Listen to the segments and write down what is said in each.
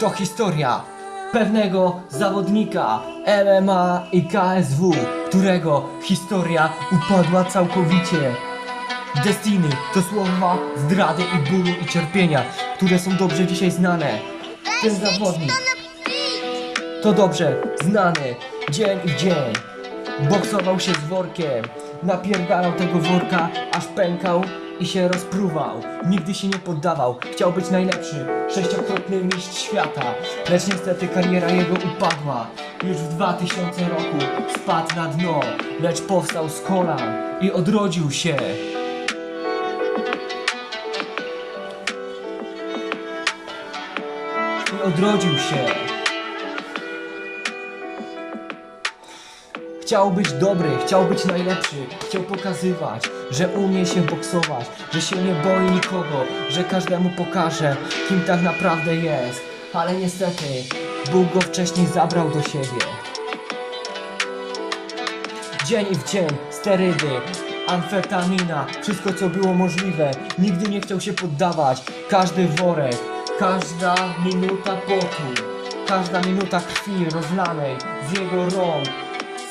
To historia pewnego zawodnika MMA i KSW, którego historia upadła całkowicie. Destiny to słowa zdrady i bólu i cierpienia, które są dobrze dzisiaj znane. Ten zawodnik to dobrze znany dzień w dzień. Boksował się z workiem, napierdalał tego worka, aż pękał i się rozpruwał. Nigdy się nie poddawał, chciał być najlepszy, sześciokrotny mistrz świata. Lecz niestety kariera jego upadła. Już w 2000 roku spadł na dno, lecz powstał z kolan i odrodził się. I odrodził się. Chciał być dobry, chciał być najlepszy, chciał pokazywać, że umie się boksować, że się nie boi nikogo, że każdemu pokaże, kim tak naprawdę jest. Ale niestety, Bóg go wcześniej zabrał do siebie. Dzień w dzień, sterydy, amfetamina, wszystko co było możliwe. Nigdy nie chciał się poddawać. Każdy worek, każda minuta potu, każda minuta krwi rozlanej z jego rąk,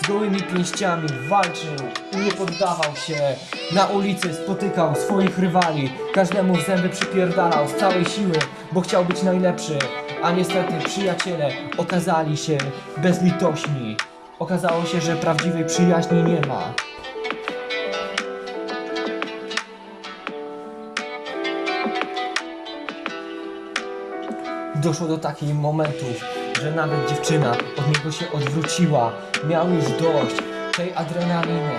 z gołymi pięściami walczył i nie poddawał się. Na ulicy spotykał swoich rywali, każdemu w zęby przypierdalał z całej siły, bo chciał być najlepszy. A niestety przyjaciele okazali się bezlitośni. Okazało się, że prawdziwej przyjaźni nie ma. Doszło do takich momentów, że nawet dziewczyna od niego się odwróciła. Miał już dość tej adrenaliny,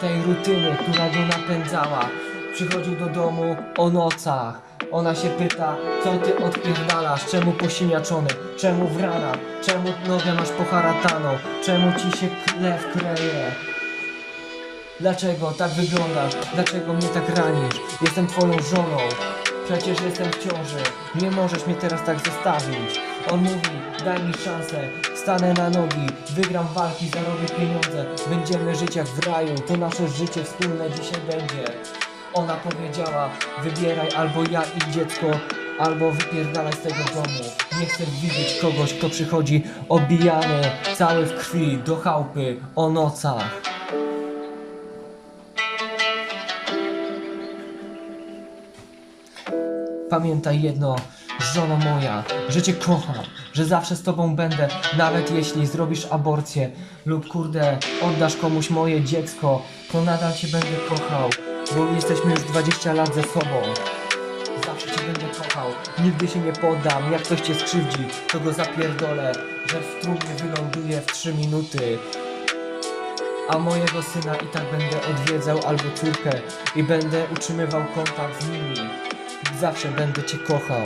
tej rutyny, która go napędzała. Przychodził do domu o nocach. Ona się pyta, co ty odpierdalasz, czemu posiniaczony, czemu w rana, czemu nogę masz poharataną, czemu ci się lew kreje. Dlaczego tak wyglądasz? Dlaczego mnie tak ranisz? Jestem twoją żoną. Przecież jestem w ciąży. Nie możesz mnie teraz tak zostawić. On mówi, daj mi szansę. Stanę na nogi, wygram walki, zarobię pieniądze. Będziemy żyć jak w raju. To nasze życie wspólne dzisiaj będzie. Ona powiedziała, wybieraj albo ja i dziecko, albo wypierdalaj z tego domu. Nie chcę widzieć kogoś, kto przychodzi obijany, cały w krwi, do chałupy, o nocach. Pamiętaj jedno, żono moja, że cię kocham, że zawsze z tobą będę, nawet jeśli zrobisz aborcję lub kurde, oddasz komuś moje dziecko, to nadal cię będę kochał, bo jesteśmy już 20 lat ze sobą. Zawsze cię będę kochał, nigdy się nie poddam, jak ktoś cię skrzywdzi, to go zapierdolę, że w trumnie wyląduje w 3 minuty. A mojego syna i tak będę odwiedzał albo córkę i będę utrzymywał kontakt z nimi. Zawsze będę cię kochał.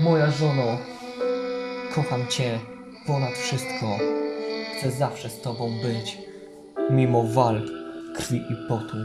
Moja żono, kocham cię ponad wszystko. Chcę zawsze z tobą być, mimo walk, krwi i potu.